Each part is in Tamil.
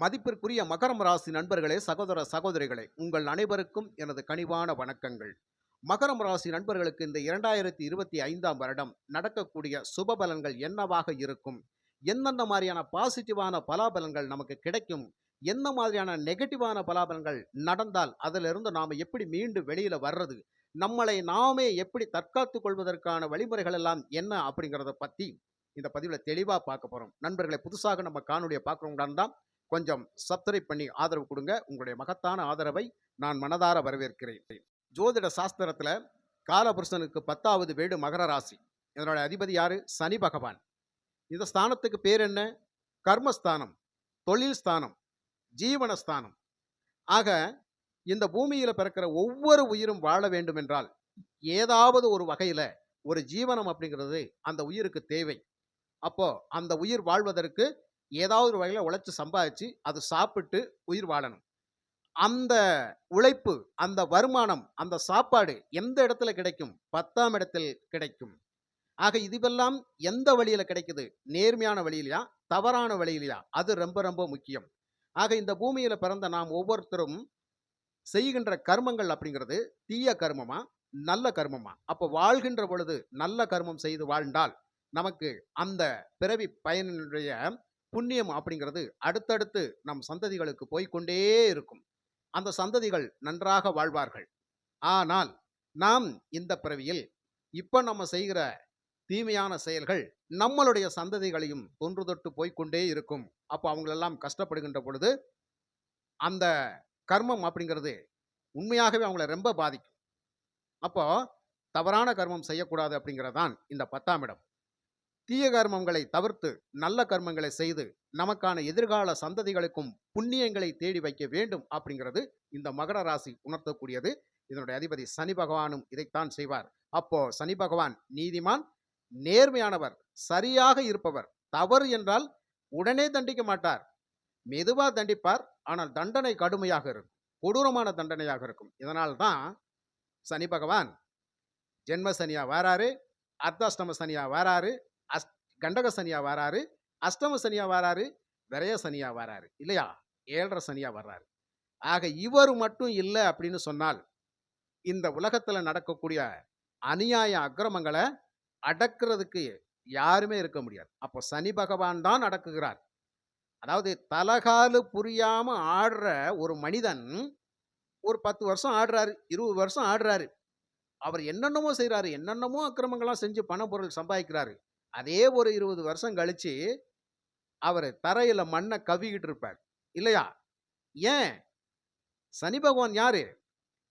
மதிப்பிற்குரிய மகரம் ராசி நண்பர்களே சகோதர சகோதரிகளே உங்கள் அனைவருக்கும் எனது கனிவான வணக்கங்கள். மகரம் ராசி நண்பர்களுக்கு இந்த இரண்டாயிரத்தி இருபத்தி ஐந்தாம் வருடம் நடக்கக்கூடிய சுப பலன்கள் என்னவாக இருக்கும்? எந்தெந்த மாதிரியான பாசிட்டிவான பலாபலன்கள் நமக்கு கிடைக்கும்? என்ன மாதிரியான நெகட்டிவான பலாபலன்கள் நடந்தால் அதிலிருந்து நாம் எப்படி மீண்டு வெளியில் வர்றது? நம்மளை நாமே எப்படி தற்காத்துக் கொள்வதற்கான வழிமுறைகள் எல்லாம் என்ன அப்படிங்கிறத பற்றி இந்த பதிவில் தெளிவாக பார்க்க போகிறோம் நண்பர்களை புதுசாக நம்ம காணொலியை பார்க்குறவங்களான் தான் கொஞ்சம் சப்ஸ்கிரைப் பண்ணி ஆதரவு கொடுங்க. உங்களுடைய மகத்தான ஆதரவை நான் மனதார வரவேற்கிறேன். ஜோதிட சாஸ்திரத்தில் காலபுருஷனுக்கு பத்தாவது வீடு மகர ராசி. இதனோட அதிபதி யார்? சனி பகவான். இந்த ஸ்தானத்துக்கு பேர் என்ன? கர்மஸ்தானம் தொழில் ஸ்தானம் ஜீவனஸ்தானம் ஆக இந்த பூமியில் பிறக்கிற ஒவ்வொரு உயிரும் வாழ வேண்டும் என்றால் ஏதாவது ஒரு வகையில் ஒரு ஜீவனம் அப்படிங்கிறது அந்த உயிருக்கு தேவை. அப்போ அந்த உயிர் வாழ்வதற்கு ஏதாவது ஒரு வகையில் உழைச்சி சம்பாதிச்சு அது சாப்பிட்டு உயிர் வாழணும். அந்த உழைப்பு அந்த வருமானம் அந்த சாப்பாடு எந்த இடத்துல கிடைக்கும்? பத்தாம் இடத்தில் கிடைக்கும். ஆக இதுவெல்லாம் எந்த வழியில் கிடைக்குது? நேர்மையான வழியிலையா? தவறான வழியிலையா? அது ரொம்ப ரொம்ப முக்கியம். ஆக இந்த பூமியில் பிறந்த நாம் ஒவ்வொருத்தரும் செய்கின்ற கர்மங்கள் அப்படிங்கிறது தீய கர்மமா? நல்ல கர்மமா? அப்போ வாழ்கின்ற பொழுது நல்ல கர்மம் செய்து வாழ்ந்தால் நமக்கு அந்த பிறவி பயனினுடைய புண்ணியம் அப்படிங்கிறது அடுத்தடுத்து நம் சந்ததிகளுக்கு போய்க்கொண்டே இருக்கும். அந்த சந்ததிகள் நன்றாக வாழ்வார்கள். ஆனால் நாம் இந்த பிறவியில் இப்போ நம்ம செய்கிற தீமையான செயல்கள் நம்மளுடைய சந்ததிகளையும் தொன்று தொட்டு போய்க்கொண்டே இருக்கும். அப்போ அவங்களெல்லாம் கஷ்டப்படுகின்ற பொழுது அந்த கர்மம் அப்படிங்கிறது உண்மையாகவே அவங்கள ரொம்ப பாதிக்கும். அப்போ தவறான கர்மம் செய்யக்கூடாது அப்படிங்கிறதான் இந்த பத்தாம் இடம். தீய கர்மங்களை தவிர்த்து நல்ல கர்மங்களை செய்து நமக்கான எதிர்கால சந்ததிகளுக்கும் புண்ணியங்களை தேடி வைக்க வேண்டும் அப்படிங்கிறது இந்த மகர ராசி உணர்த்தக்கூடியது. இதனுடைய அதிபதி சனி பகவானும் இதைத்தான் செய்வார். அப்போ சனி பகவான் நீதிமான் நேர்மையானவர் சரியாக இருப்பவர். தவறு என்றால் உடனே தண்டிக்க மாட்டார். மெதுவா தண்டிப்பார். ஆனால் தண்டனை கடுமையாக இருக்கும். கொடூரமான தண்டனையாக இருக்கும். இதனால் தான் சனி பகவான் ஜென்ம சனியா வாராரு அர்த்தாஷ்டம சனியா வாராரு அஸ் கண்டக சனியாக வராரு அஷ்டம சனியாக வாராரு விரைய சனியாக வராரு இல்லையா? ஏழரை சனியாக வர்றாரு. ஆக இவர் மட்டும் இல்லை அப்படின்னு சொன்னால் இந்த உலகத்தில் நடக்கக்கூடிய அநியாய அக்கிரமங்களை அடக்கிறதுக்கு யாருமே இருக்க முடியாது. அப்போ சனி பகவான் தான் அடக்குகிறார். அதாவது தலகாலு புரியாம ஆடுற ஒரு மனிதன் ஒரு பத்து வருஷம் ஆடுறாரு இருபது வருஷம் ஆடுறாரு. அவர் என்னென்னமோ செய்கிறாரு என்னென்னமோ அக்கிரமங்கள்லாம் செஞ்சு பண பொருள் சம்பாதிக்கிறாரு. அதே ஒரு இருபது வருஷம் கழிச்சு அவர் தரையில் மண்ணை கவிக்கிட்டு இருப்பார். இல்லையா? ஏன்? சனி பகவான் யாரு?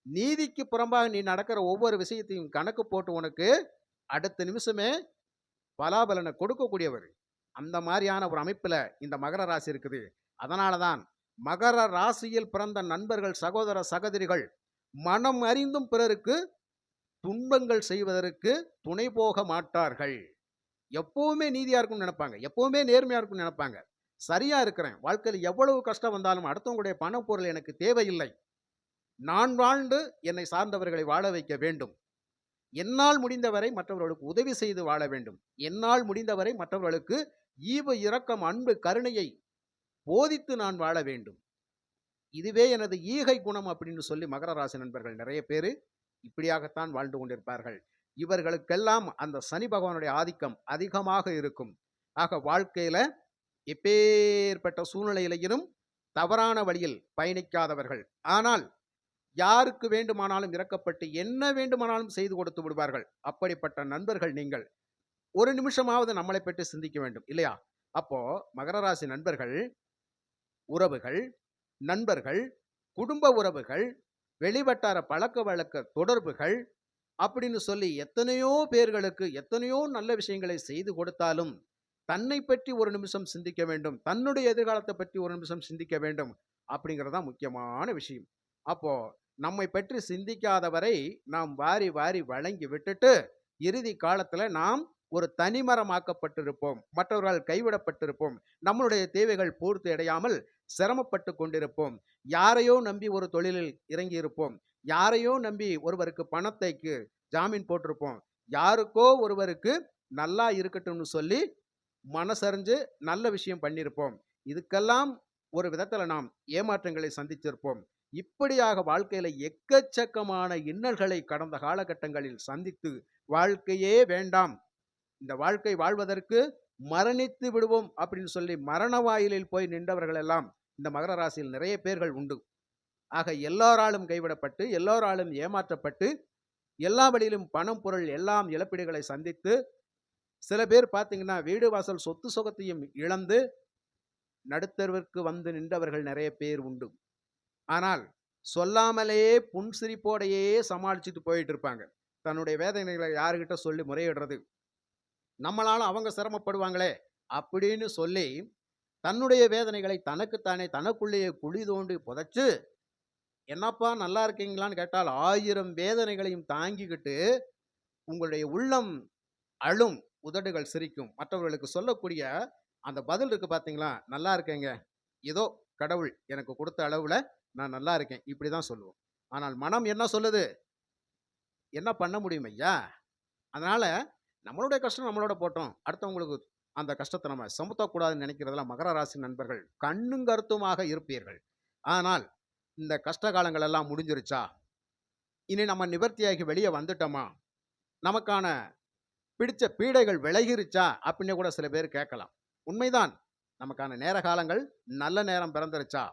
நீதிக்கு புறம்பாக நீ நடக்கிற ஒவ்வொரு விஷயத்தையும் கணக்கு போட்டு உனக்கு அடுத்த நிமிஷமே பலாபலனை கொடுக்கக்கூடியவர். அந்த மாதிரியான ஒரு அமைப்புல இந்த மகர ராசி இருக்குது. அதனால தான் மகர ராசியில் பிறந்த நண்பர்கள் சகோதர சகோதரிகள் மனம் அறிந்தும் பிறருக்கு துன்பங்கள் செய்வதற்கு துணை போக மாட்டார்கள். எப்பவுமே நீதியாக இருக்கும்னு நினைப்பாங்க. எப்பவுமே நேர்மையாக இருக்கும்னு நினைப்பாங்க. சரியாக இருக்கிறேன். வாழ்க்கையில் எவ்வளவு கஷ்டம் வந்தாலும் அடுத்தவங்களுடைய பணப்பொருள் எனக்கு தேவையில்லை. நான் வாழ்ந்து என்னை சார்ந்தவர்களை வாழ வைக்க வேண்டும். என்னால் முடிந்தவரை மற்றவர்களுக்கு உதவி செய்து வாழ வேண்டும். என்னால் முடிந்தவரை மற்றவர்களுக்கு ஈவு இரக்கம் அன்பு கருணையை போதித்து நான் வாழ வேண்டும். இதுவே எனது ஈகை குணம் அப்படின்னு சொல்லி மகர ராசி நண்பர்கள் நிறைய பேர் இப்படியாகத்தான் வாழ்ந்து கொண்டிருப்பார்கள். இவர்களுக்கெல்லாம் அந்த சனி பகவானுடைய ஆதிக்கம் அதிகமாக இருக்கும். ஆக வாழ்க்கையில எப்பேற்பட்ட சூழ்நிலையிலும் தவறான வழியில் பயணிக்காதவர்கள். ஆனால் யாருக்கு வேண்டுமானாலும் இறக்கப்பட்டு என்ன வேண்டுமானாலும் செய்து கொடுத்து விடுவார்கள்? அப்படிப்பட்ட நண்பர்கள் நீங்கள். ஒரு நிமிஷமாவது நம்மளை பற்றி சிந்திக்க வேண்டும் இல்லையா? அப்போ மகர ராசி நண்பர்கள் உறவுகள் நண்பர்கள் குடும்ப உறவுகள் வெளிவட்டார பழக்க வழக்க தொடர்புகள் அப்படின்னு சொல்லி எத்தனையோ பேர்களுக்கு எத்தனையோ நல்ல விஷயங்களை செய்து கொடுத்தாலும் தன்னை பற்றி ஒரு நிமிஷம் சிந்திக்க வேண்டும். தன்னுடைய எதிர்காலத்தை பற்றி ஒரு நிமிஷம் சிந்திக்க வேண்டும் அப்படிங்கிறதான் முக்கியமான விஷயம். அப்போ நம்மை பற்றி சிந்திக்காதவரை நாம் வாரி வாரி வழங்கி விட்டுட்டு இறுதி காலத்துல நாம் ஒரு தனிமரமாக்கப்பட்டிருப்போம். மற்றவர்கள் கைவிடப்பட்டிருப்போம். நம்மளுடைய தேவைகள் பூர்த்தி அடையாமல் சிரமப்பட்டு கொண்டிருப்போம் யாரையோ நம்பி ஒரு தொழிலில் இறங்கி இருப்போம் யாரையோ நம்பி ஒருவருக்கு பணத்தைக்கு ஜாமீன் போட்டிருப்போம் யாருக்கோ ஒருவருக்கு நல்லா இருக்கட்டும்னு சொல்லி மனசறிஞ்சு நல்ல விஷயம் பண்ணியிருப்போம் இதுக்கெல்லாம் ஒரு விதத்தில் நாம் ஏமாற்றங்களை சந்தித்திருப்போம். இப்படியாக வாழ்க்கையில் எக்கச்சக்கமான இன்னல்களை கடந்த காலகட்டங்களில் சந்தித்து, வாழ்க்கையே வேண்டாம். இந்த வாழ்க்கை வாழ்வதற்கு மரணித்து விடுவோம் அப்படின்னு சொல்லி மரண வாயிலில் போய் நின்றவர்கள் எல்லாம் இந்த மகர ராசியில் நிறைய பேர்கள் உண்டு. ஆக எல்லோராலும் கைவிடப்பட்டு, எல்லோராலும் ஏமாற்றப்பட்டு, எல்லா வழியிலும் பணம், பொருள் எல்லாம் இழப்பீடுகளை சந்தித்து, சில பேர் பார்த்தீங்கன்னா, வீடு வாசல் சொத்து சுகத்தையும் இழந்து, நடுத்தருவிற்கு வந்து நின்றவர்கள் நிறைய பேர் உண்டு. ஆனால், சொல்லாமலேயே புன்சிரிப்போடையே சமாளிச்சுட்டு போயிட்டு இருப்பாங்க. தன்னுடைய வேதனைகளை யாருக்கிட்ட சொல்லி முறையிடுறது? நம்மளால அவங்க சிரமப்படுவாங்களே! அப்படின்னு சொல்லி, தன்னுடைய வேதனைகளை தனக்குத்தானே தனக்குள்ளேயே குழி தோண்டி புதைச்சு, "என்னப்பா நல்லா இருக்கீங்களான்னு?" கேட்டால் ஆயிரம் வேதனைகளையும் தாங்கிக்கிட்டு, உங்களுடைய உள்ளம் அழும், உதடுகள் சிரிக்கும். மற்றவர்களுக்கு சொல்லக்கூடிய அந்த பதில் இருக்கு பார்த்தீங்களா? "நல்லா இருக்கேங்க. ஏதோ கடவுள் எனக்கு கொடுத்த அளவில் நான் நல்லா இருக்கேன்." இப்படி தான் சொல்லுவோம். ஆனால் மனம் என்ன சொல்லுது? "என்ன பண்ண முடியும் ஐயா?" அதனால் நம்மளுடைய கஷ்டம் நம்மளோட போட்டோம் அடுத்தவங்களுக்கு அந்த கஷ்டத்தை நம்ம சுமத்தக்கூடாதுன்னு நினைக்கிறதுல மகர ராசி நண்பர்கள் கண்ணும் கருத்துமாக இருப்பீர்கள். ஆனால், இந்த கஷ்ட காலங்கள் எல்லாம் முடிஞ்சிருச்சா? இனி நம்ம நிவர்த்தியாகி வெளியே வந்துட்டோமா? நமக்கான பிடிச்ச பீடைகள் விலகிருச்சா? அப்படின்னு கூட சில பேர் கேட்கலாம். உண்மைதான். நமக்கான நேர காலங்கள் நல்ல நேரம் பிறந்துருச்சா?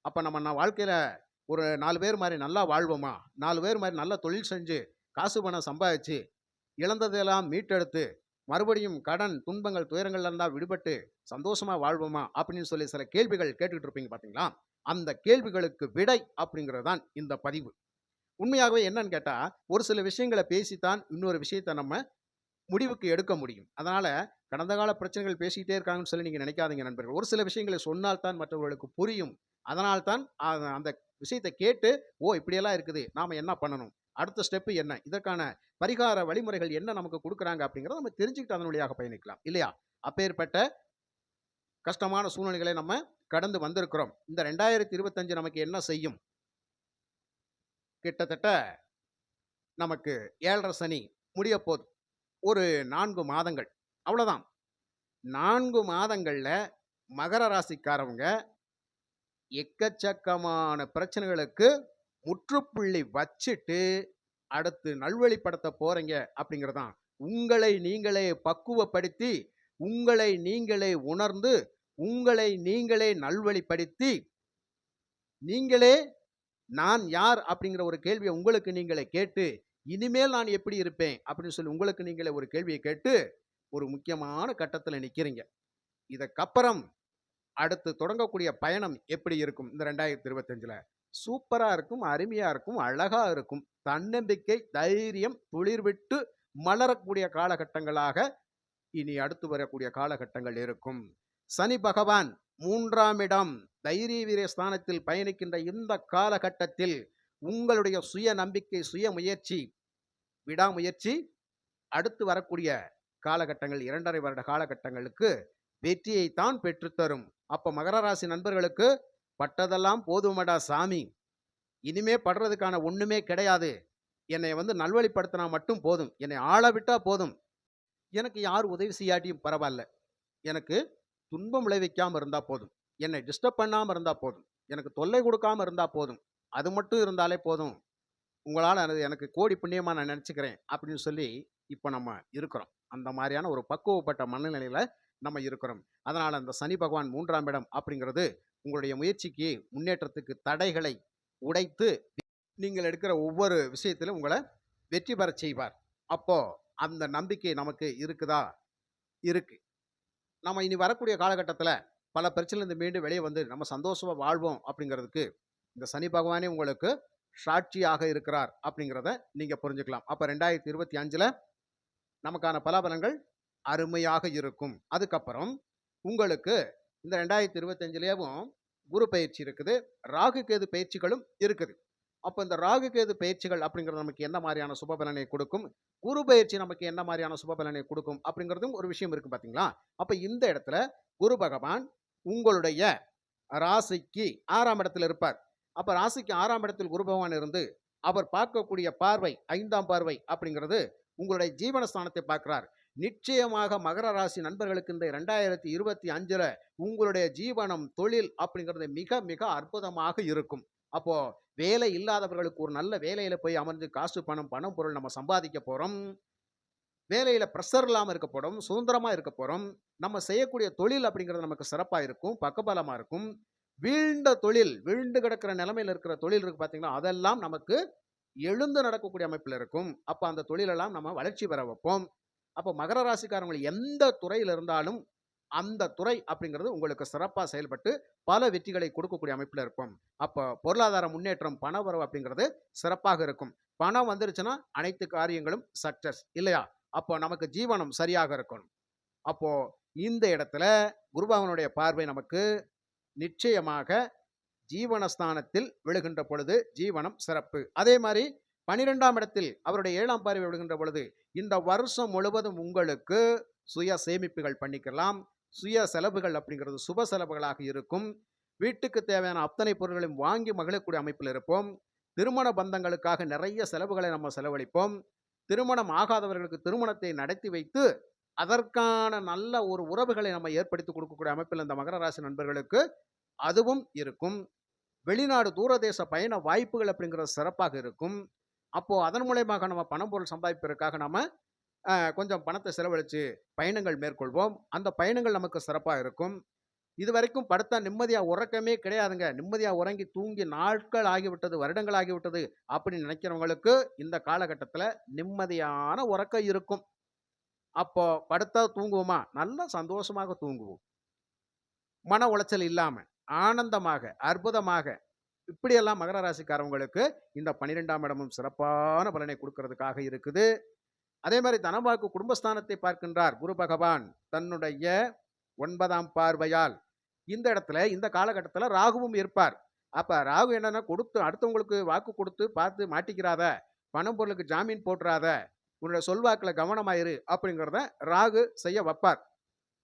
அப்போ நம்ம நான் வாழ்க்கையில் ஒரு நாலு பேர் மாதிரி நல்லா வாழ்வோமா? நாலு பேர் மாதிரி நல்ல தொழில் செஞ்சு, காசு பணம் சம்பாதிச்சு, இழந்ததையெல்லாம் மீட்டெடுத்து, மறுபடியும் கடன், துன்பங்கள், துயரங்கள்ல இருந்தா விடுபட்டு சந்தோஷமா வாழ்வோமா? அப்படின்னு சொல்லி சில கேள்விகள் கேட்டுக்கிட்டு இருப்பீங்க பார்த்தீங்களா? அந்த கேள்விகளுக்கு விடை அப்படிங்கிறது தான் இந்த பதிவு. உண்மையாகவே என்னன்னு கேட்டா, ஒரு சில விஷயங்கள பேசித்தான் இன்னொரு விஷயத்த நம்ம முடிவுக்கு எடுக்க முடியும். அதனால கடந்த கால பிரச்சனைகள் பேசிக்கிட்டே இருக்காங்கன்னு சொல்லி நீங்க நினைக்காதீங்க நண்பர்கள் ஒரு சில விஷயங்களை சொன்னால்தான் மற்றவர்களுக்கு புரியும். அதனால் தான் அந்த விஷயத்தை கேட்டு, "ஓ! இப்படியெல்லாம் இருக்குது. நாம என்ன பண்ணணும்? அடுத்த ஸ்டெப்பு என்ன? இதற்கான பரிகார வழிமுறைகள் என்ன நமக்கு கொடுக்குறாங்க அப்படிங்கிறத நம்ம தெரிஞ்சுக்கிட்டு அதன் வழியாக பயணிக்கலாம். இல்லையா? அப்பேற்பட்ட கஷ்டமான சூழ்நிலைகளை நம்ம கடந்து வந்திருக்கிறோம். இந்த 2025 நமக்கு என்ன செய்யும்? கிட்டத்தட்ட நமக்கு 7 1/2 சனி முடியப்போது. ஒரு நான்கு மாதங்கள். அவ்வளோதான். நான்கு மாதங்களில் மகர ராசிக்காரவங்க எக்கச்சக்கமான பிரச்சனைகளுக்கு முற்றுப்புள்ளி வச்சுட்டு, அடுத்து நல்வழிப்படுத்த போறீங்க அப்படிங்கிறது தான். உங்களை நீங்களே பக்குவப்படுத்தி, உங்களை நீங்களே உணர்ந்து, உங்களை நீங்களே நல்வழிப்படுத்தி, நீங்களே "நான் யார்?" அப்படிங்கிற ஒரு கேள்வியை உங்களுக்கு நீங்களே கேட்டு, "இனிமேல் நான் எப்படி இருப்பேன்?" அப்படின்னு சொல்லி உங்களுக்கு நீங்களே ஒரு கேள்வியை கேட்டு, ஒரு முக்கியமான கட்டத்தில் நிற்கிறீங்க இதற்கப்புறம் அடுத்து தொடங்கக்கூடிய பயணம் எப்படி இருக்கும் இந்த 2025ல? சூப்பரா இருக்கும், அருமையா இருக்கும், அழகா இருக்கும். தன்னம்பிக்கை, தைரியம் துளிர்விட்டு மலரக்கூடிய காலகட்டங்களாக இனி அடுத்து வரக்கூடிய காலகட்டங்கள் இருக்கும். சனி பகவான் மூன்றாம் இடம் தைரிய வீரிய ஸ்தானத்தில் பயணிக்கின்ற இந்த காலகட்டத்தில் உங்களுடைய சுய நம்பிக்கை, சுய முயற்சி, விடாமுயற்சி அடுத்து வரக்கூடிய காலகட்டங்கள் 2 1/2 வருட காலகட்டங்களுக்கு வெற்றியைத்தான் தான் அப்போ அப்ப மகர ராசி நண்பர்களுக்கு, "பட்டதெல்லாம் போதுமடா சாமி. இனிமே படுறதுக்கான ஒண்ணுமே கிடையாது. என்னை வந்து நல்வழிப்படுத்தினா மட்டும் போதும். என்னை ஆள விட்டா போதும். எனக்கு யார் உதவி செய்யாட்டியும் பரவாயில்ல எனக்கு துன்பம் விளைவிக்காமல் இருந்தால் போதும். என்னை டிஸ்டர்ப் பண்ணாமல் இருந்தால் போதும். எனக்கு தொல்லை கொடுக்காமல் இருந்தால் போதும். அது மட்டும் இருந்தாலே போதும். உங்களால் அது எனக்கு கோடி புண்ணியமாக நான் நினச்சிக்கிறேன் அப்படின்னு சொல்லி இப்போ நம்ம இருக்கிறோம். அந்த மாதிரியான ஒரு பக்குவப்பட்ட மனநிலையில் நம்ம இருக்கிறோம். அதனால் அந்த சனி பகவான் மூன்றாம் இடம் அப்படிங்கிறது உங்களுடைய முயற்சிக்கு, முன்னேற்றத்துக்கு தடைகளை உடைத்து, நீங்கள் எடுக்கிற ஒவ்வொரு விஷயத்திலும் உங்களை வெற்றி பெறச் செய்வார். அப்போது அந்த நம்பிக்கை நமக்கு இருக்குதா? இருக்கு. நம்ம இனி வரக்கூடிய காலகட்டத்தில் பல பிரச்சனைலேருந்து மீண்டும் வெளியே வந்து நம்ம சந்தோஷமாக வாழ்வோம் அப்படிங்கிறதுக்கு, இந்த சனி பகவானே உங்களுக்கு சாட்சியாக இருக்கிறார் அப்படிங்கிறத நீங்கள் புரிஞ்சுக்கலாம். அப்போ ரெண்டாயிரத்து இருபத்தி அஞ்சில் நமக்கான பலாபலங்கள் அருமையாக இருக்கும். அதுக்கப்புறம் உங்களுக்கு இந்த 2025லயும் குரு பயிற்சி இருக்குது. ராகு, கேது பயிற்சிகளும் இருக்குது. அப்போ இந்த ராகு, கேது பயிற்சிகள் அப்படிங்கிறது நமக்கு என்ன மாதிரியான சுபபலனை கொடுக்கும்? குரு பயிற்சி நமக்கு என்ன மாதிரியான சுபபலனை கொடுக்கும்? அப்படிங்கிறதும் ஒரு விஷயம் இருக்கு பார்த்தீங்களா? அப்போ இந்த இடத்துல குரு பகவான் உங்களுடைய ராசிக்கு ஆறாம் இடத்துல இருப்பார். அப்போ ராசிக்கு ஆறாம் இடத்தில் குரு பகவான் இருந்து, அவர் பார்க்கக்கூடிய பார்வை ஐந்தாம் பார்வை அப்படிங்கிறது உங்களுடைய ஜீவனஸ்தானத்தை பார்க்கிறார். நிச்சயமாக மகர ராசி நண்பர்களுக்கு இந்த 2025ல உங்களுடைய ஜீவனம், தொழில் அப்படிங்கிறது மிக மிக அற்புதமாக இருக்கும். அப்போ வேலை இல்லாதவர்களுக்கு ஒரு நல்ல வேலையில போய் அமர்ந்து காசு, பணம், பணம், பொருள் நம்ம சம்பாதிக்க போறோம். வேலையில ப்ரெஷர் இல்லாமல் இருக்க போறோம். சுதந்திரமா இருக்க போறோம். நம்ம செய்யக்கூடிய தொழில் அப்படிங்கிறது நமக்கு சிறப்பா இருக்கும். பக்கபலமா இருக்கும். வீழ்ந்த தொழில், வீழ்ந்து கிடக்கிற நிலமையில் இருக்கிற தொழில் இருக்கு பார்த்தீங்கன்னா அதெல்லாம் நமக்கு எழுந்து நடக்கக்கூடிய அமைப்பில் இருக்கும். அப்போ அந்த தொழிலெல்லாம் நம்ம வளர்ச்சி பெற வைப்போம். அப்போ மகர ராசிக்காரங்க எந்த துறையில் இருந்தாலும், அந்த துறை அப்படிங்கிறது உங்களுக்கு சிறப்பாக செயல்பட்டு, பல வெற்றிகளை கொடுக்கக்கூடிய அமைப்பில் இருக்கும் அப்போ பொருளாதார முன்னேற்றம், பணவரவு அப்படிங்கிறது சிறப்பாக இருக்கும். பணம் வந்துருச்சுன்னா, அனைத்து காரியங்களும் சக்சஸ் இல்லையா? அப்போ நமக்கு ஜீவனம் சரியாக இருக்கணும். அப்போ இந்த இடத்துல குருபகவனுடைய பார்வை நமக்கு நிச்சயமாக ஜீவனஸ்தானத்தில் விழுகின்ற பொழுது ஜீவனம் சிறப்பு. அதே மாதிரி 12ஆம் இடத்தில் அவருடைய ஏழாம் பார்வை விடுகின்ற பொழுது, இந்த வருஷம் முழுவதும் உங்களுக்கு சுய சேமிப்புகள் பண்ணிக்கலாம். சுய செலவுகள் அப்படிங்கிறது சுப செலவுகளாக இருக்கும். வீட்டுக்கு தேவையான அத்தனை பொருட்களையும் வாங்கி மகிழக்கூடிய அமைப்பில் இருப்போம். திருமண பந்தங்களுக்காக நிறைய செலவுகளை நம்ம செலவழிப்போம். திருமணம் ஆகாதவர்களுக்கு திருமணத்தை நடத்தி வைத்து, அதற்கான நல்ல ஒரு உறவுகளை நம்ம ஏற்படுத்தி கொடுக்கக்கூடிய அமைப்பில் இந்த மகர ராசி நண்பர்களுக்கு அதுவும் இருக்கும். வெளிநாடு, தூரதேச பயண வாய்ப்புகள் அப்படிங்கிறது சிறப்பாக இருக்கும். அப்போது அதன் மூலியமாக நம்ம பணம், பொருள் சம்பாதிப்பதற்காக நம்ம கொஞ்சம் பணத்தை செலவழித்து பயணங்கள் மேற்கொள்வோம். அந்த பயணங்கள் நமக்கு சிறப்பாக இருக்கும். இது வரைக்கும் படுத்தா நிம்மதியாக உறக்கமே கிடையாதுங்க. நிம்மதியாக உறங்கி தூங்கி நாட்கள் ஆகிவிட்டது, வருடங்கள் ஆகிவிட்டது அப்படின்னு நினைக்கிறவங்களுக்கு இந்த காலகட்டத்தில் நிம்மதியான உறக்கம் இருக்கும். அப்போ படுத்தா தூங்குவோமா? நல்லா சந்தோஷமாக தூங்குவோம். மன உளைச்சல் இல்லாமல் ஆனந்தமாக, அற்புதமாக இப்படியெல்லாம் மகர ராசிக்காரவங்களுக்கு இந்த 12ஆம் இடமும் சிறப்பான பலனை கொடுக்கறதுக்காக இருக்குது. அதே மாதிரி தனவாக்கு குடும்பஸ்தானத்தை பார்க்கின்றார் குரு பகவான் தன்னுடைய ஒன்பதாம் பார்வையால். இந்த இடத்துல இந்த காலகட்டத்தில் ராகுவும் இருப்பார். அப்ப ராகு என்னன்னா கொடுத்து அடுத்தவங்களுக்கு வாக்கு கொடுத்து பார்த்து மாட்டிக்கிறாத, பணம் பொருளுக்கு ஜாமீன் போட்டுறாத, உன்னோட சொல்வாக்குல கவனமாயிரு அப்படிங்கிறத ராகு செய்ய வைப்பார்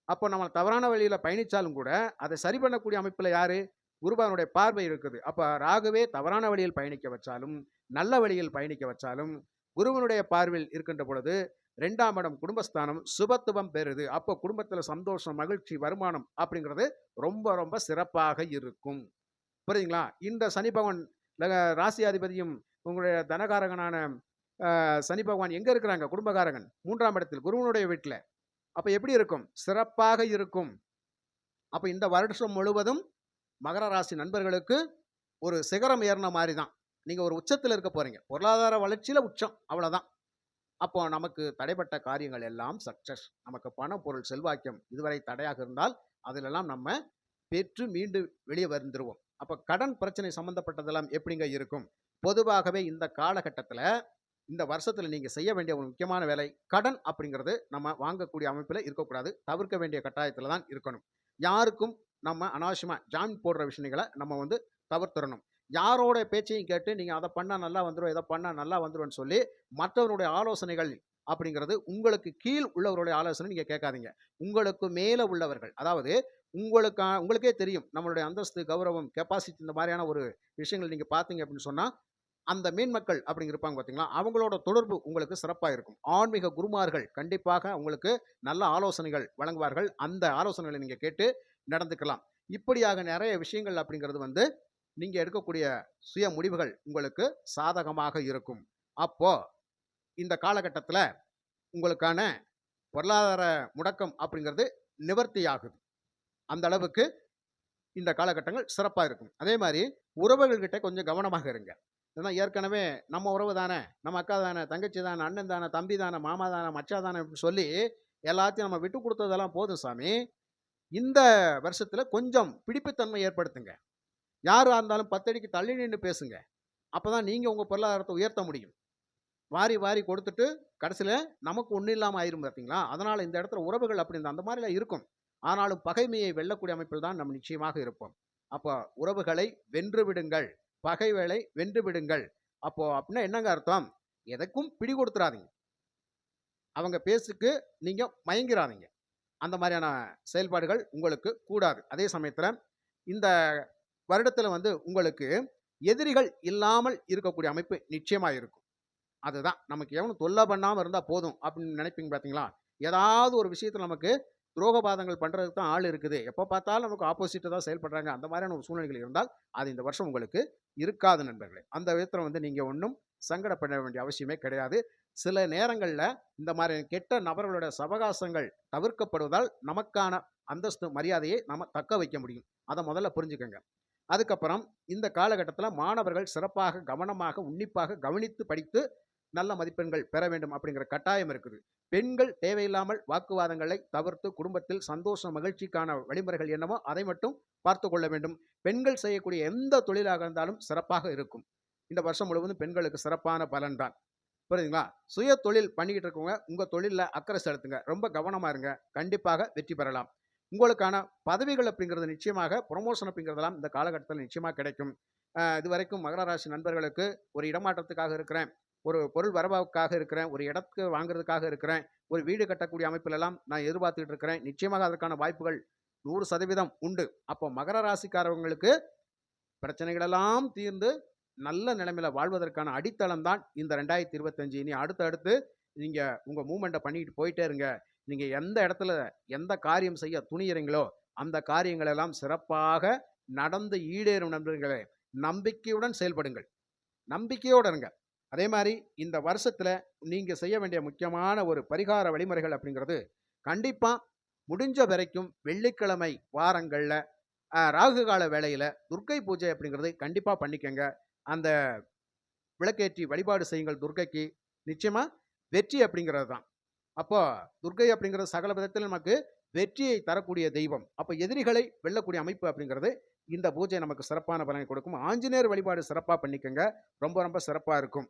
அப்போ நம்ம தவறான வழியில பயணிச்சாலும் கூட, அதை சரி பண்ணக்கூடிய அமைப்பில யாரு? குருபவனுடைய பார்வை இருக்குது. அப்போ ராகுவே தவறான வழியில் பயணிக்க வச்சாலும், நல்ல வழியில் பயணிக்க வச்சாலும், குருவனுடைய பார்வையில் இருக்கின்ற பொழுது ரெண்டாம் இடம் குடும்பஸ்தானம் சுபத்துவம் பெறுது. அப்போ குடும்பத்தில் சந்தோஷம், மகிழ்ச்சி, வருமானம் அப்படிங்கிறது ரொம்ப ரொம்ப சிறப்பாக இருக்கும். புரியுதுங்களா? இந்த சனி பகவான் ராசியாதிபதியும் உங்களுடைய தனகாரகனான சனி பகவான் எங்க இருக்கிறாங்க? குடும்பகாரகன் மூன்றாம் இடத்தில் குருவனுடைய வீட்டில் அப்போ எப்படி இருக்கும்? சிறப்பாக இருக்கும். அப்போ இந்த வருஷம் முழுவதும் மகர ராசி நண்பர்களுக்கு ஒரு சிகரம் ஏறின மாதிரி தான். நீங்கள் ஒரு உச்சத்தில் இருக்க போகிறீங்க பொருளாதார வளர்ச்சியில் உச்சம் அவ்வளோதான் அப்போ நமக்கு தடைப்பட்ட காரியங்கள் எல்லாம் சக்சஸ். நமக்கு பணம், பொருள், செல்வாக்கியம் இதுவரை தடையாக இருந்தால், அதிலெல்லாம் நம்ம பெற்று மீண்டும் வெளியே வந்துருவோம். அப்போ கடன் பிரச்சனை சம்மந்தப்பட்டதெல்லாம் எப்படிங்க இருக்கும்? பொதுவாகவே இந்த காலகட்டத்தில் இந்த வருஷத்தில் நீங்கள் செய்ய வேண்டிய ஒரு முக்கியமான வேலை, கடன் அப்படிங்கிறது நம்ம வாங்கக்கூடிய அமைப்பில் இருக்கக்கூடாது. தவிர்க்க வேண்டிய கட்டாயத்தில் தான் இருக்கணும். யாருக்கும் நம்ம அனாவசியமாக ஜாமீன் போடுற விஷயங்கள நம்ம வந்து தவிர்த்துடணும் யாரோட பேச்சையும் கேட்டு நீங்கள் அதை பண்ணால் நல்லா வந்துடும் இதை பண்ணால் நல்லா வந்துரும்ன்னு சொல்லி, மற்றவருடைய ஆலோசனைகள் அப்படிங்கிறது உங்களுக்கு கீழ் உள்ளவருடைய ஆலோசனை நீங்கள் கேட்காதீங்க. உங்களுக்கு மேலே உள்ளவர்கள், அதாவது உங்களுக்கா உங்களுக்கே தெரியும். நம்மளுடைய அந்தஸ்து, கௌரவம், கெப்பாசிட்டி இந்த மாதிரியான ஒரு விஷயங்கள் நீங்கள் பார்த்தீங்க அப்படின்னு சொன்னால் அந்த மேன்மக்கள் அப்படிங்க இருப்பாங்க பார்த்தீங்களா, அவங்களோட தொடர்பு உங்களுக்கு சிறப்பாக இருக்கும். ஆன்மீக குருமார்கள் கண்டிப்பாக உங்களுக்கு நல்ல ஆலோசனைகள் வழங்குவார்கள். அந்த ஆலோசனைகளை நீங்கள் கேட்டு நடந்துக்கலாம். இப்படியாக நிறைய விஷயங்கள் அப்படிங்கிறது வந்து, நீங்கள் எடுக்கக்கூடிய சுய முடிவுகள் உங்களுக்கு சாதகமாக இருக்கும். அப்போ இந்த காலகட்டத்தில் உங்களுக்கான பொருளாதார முடக்கம் அப்படிங்கிறது நிவர்த்தி ஆகுது அந்த அளவுக்கு இந்த காலகட்டங்கள் சிறப்பாக இருக்கும். அதே மாதிரி உறவுகள்கிட்ட கொஞ்சம் கவனமாக இருங்க. ஏன்னா ஏற்கனவே நம்ம உறவு தானே, நம்ம அக்கா தானே, தங்கச்சி தானே, அண்ணன் தானே, தம்பி தானே, மாமா தானே, மச்சா தானே அப்படின்னு சொல்லி எல்லாத்தையும் நம்ம விட்டு கொடுத்ததெல்லாம் போதும் சாமி. இந்த வருஷத்தில் கொஞ்சம் பிடிப்புத்தன்மை ஏற்படுத்துங்க. யாராக இருந்தாலும் பத்தடிக்கு தள்ளி நின்று பேசுங்க. அப்பதான் நீங்கள் உங்கள் பொருளாதாரத்தை உயர்த்த முடியும். வாரி வாரி கொடுத்துட்டு, கடைசியில் நமக்கு ஒன்றும் இல்லாமல் ஆயிரும் பார்த்தீங்களா? அதனால் இந்த இடத்துல உறவுகள் அப்படி அந்த மாதிரிலாம் இருக்கும். ஆனாலும் பகைமையை வெல்லக்கூடிய அமைப்பில் தான் நம்ம நிச்சயமாக இருப்போம். அப்போ உறவுகளை வென்று விடுங்கள். பகைவேளை வென்று விடுங்கள். அப்போது அப்படின்னா என்னங்க அர்த்தம்? எதுக்கும் பிடி கொடுத்துறாதீங்க. அவங்க பேசுக்கு நீங்கள் மயங்கிறாதீங்க. அந்த மாதிரியான செயல்பாடுகள் உங்களுக்கு கூடாது. அதே சமயத்தில் இந்த வருடத்தில் வந்து உங்களுக்கு எதிரிகள் இல்லாமல் இருக்கக்கூடிய அமைப்பு நிச்சயமாக இருக்கும். அதுதான் நமக்கு எவனும் தொல்லை பண்ணாமல் இருந்தால் போதும் அப்படின்னு நினைப்பீங்க பார்த்தீங்களா? ஏதாவது ஒரு விஷயத்தில் நமக்கு துரோகபாதங்கள் பண்ணுறதுக்கு தான் ஆள் இருக்குது. எப்போ பார்த்தாலும் நமக்கு ஆப்போசிட்டா தான் செயல்படுறாங்க. அந்த மாதிரியான ஒரு சூழ்நிலைகள் இருந்தால், அது இந்த வருஷம் உங்களுக்கு இருக்காது நண்பர்களே. அந்த விதத்தில் வந்து நீங்கள் ஒன்றும் சங்கடப்பட வேண்டிய அவசியமே கிடையாது. சில நேரங்கள்ல இந்த மாதிரி கெட்ட நபர்களோட சவகாசங்கள் தவிர்க்கப்படுவதால், நமக்கான அந்தஸ்து, மரியாதையை நாம தக்க வைக்க முடியும். அதை முதல்ல புரிஞ்சுக்கோங்க அதுக்கப்புறம் இந்த காலகட்டத்தில் மாணவர்கள் சிறப்பாக, கவனமாக, உன்னிப்பாக கவனித்து படித்து நல்ல மதிப்பெண்கள் பெற வேண்டும் அப்படிங்கிற கட்டாயம் இருக்குது. பெண்கள் தேவையில்லாமல் வாக்குவாதங்களை தவிர்த்து குடும்பத்தில் சந்தோஷம், மகிழ்ச்சிக்கான வழிமுறைகள் என்னவோ அதை மட்டும் பார்த்து கொள்ள வேண்டும். பெண்கள் செய்யக்கூடிய எந்த தொழிலாக இருந்தாலும் சிறப்பாக இருக்கும். இந்த வருஷம் முழுவதும் பெண்களுக்கு சிறப்பான பலன்தான் புரியுதுங்களா? சுய தொழில் பண்ணிக்கிட்டு இருக்கவங்க, உங்கள் தொழிலில் அக்கறை செலுத்துங்க. ரொம்ப கவனமாக இருங்க. கண்டிப்பாக வெற்றி பெறலாம். உங்களுக்கான பதவிகள் அப்படிங்கிறது நிச்சயமாக ப்ரொமோஷன் அப்படிங்கிறதெல்லாம் இந்த காலகட்டத்தில் நிச்சயமாக கிடைக்கும். இது இதுவரைக்கும் மகர ராசி நண்பர்களுக்கு ஒரு இடமாற்றத்துக்காக இருக்கிறேன். ஒரு பொருள் வரவுக்காக இருக்கிறேன். ஒரு இடத்துக்கு வாங்குறதுக்காக இருக்கிறேன். ஒரு வீடு கட்டக்கூடிய அமைப்பிலெல்லாம் நான் எதிர்பார்த்துக்கிட்டு இருக்கிறேன். நிச்சயமாக அதற்கான வாய்ப்புகள் 100% உண்டு. அப்போ மகர ராசிக்காரவங்களுக்கு பிரச்சனைகளெல்லாம் தீர்ந்து நல்ல நிலைமையில வாழ்வதற்கான அடித்தளம் தான் இந்த 2025. இனி அடுத்து அடுத்து நீங்க உங்க மூவ்மெண்ட்ட பண்ணிட்டு போயிட்டே இருங்க. நீங்க எந்த இடத்துல எந்த காரியம் செய்ய துணியிறீங்களோ, அந்த காரியங்களெல்லாம் சிறப்பாக நடந்து ஈடேறும் நண்பர்களே. நம்பிக்கையுடன் செயல்படுங்கள். நம்பிக்கையோடு இருங்க. அதே மாதிரி இந்த வருஷத்துல நீங்க செய்ய வேண்டிய முக்கியமான ஒரு பரிகார வழிமுறைகள் அப்படிங்கிறது, கண்டிப்பா முடிஞ்ச வரைக்கும் வெள்ளிக்கிழமை வாரங்கள்ல ராகு கால வேளையில துர்க்கை பூஜை அப்படிங்கிறது கண்டிப்பா பண்ணிக்கங்க. அந்த விளக்கேற்றி வழிபாடு செய்யுங்கள் துர்கைக்கு நிச்சயமாக வெற்றி அப்படிங்கிறது தான். அப்போ துர்க்கை அப்படிங்கிறது சகல விதத்தில் நமக்கு வெற்றியை தரக்கூடிய தெய்வம். அப்போ எதிரிகளை வெல்லக்கூடிய அமைப்பு அப்படிங்கிறது இந்த பூஜை நமக்கு சிறப்பான பலனை கொடுக்கும். ஆஞ்சநேயர் வழிபாடு சிறப்பாக பண்ணிக்கோங்க ரொம்ப ரொம்ப சிறப்பாக இருக்கும்.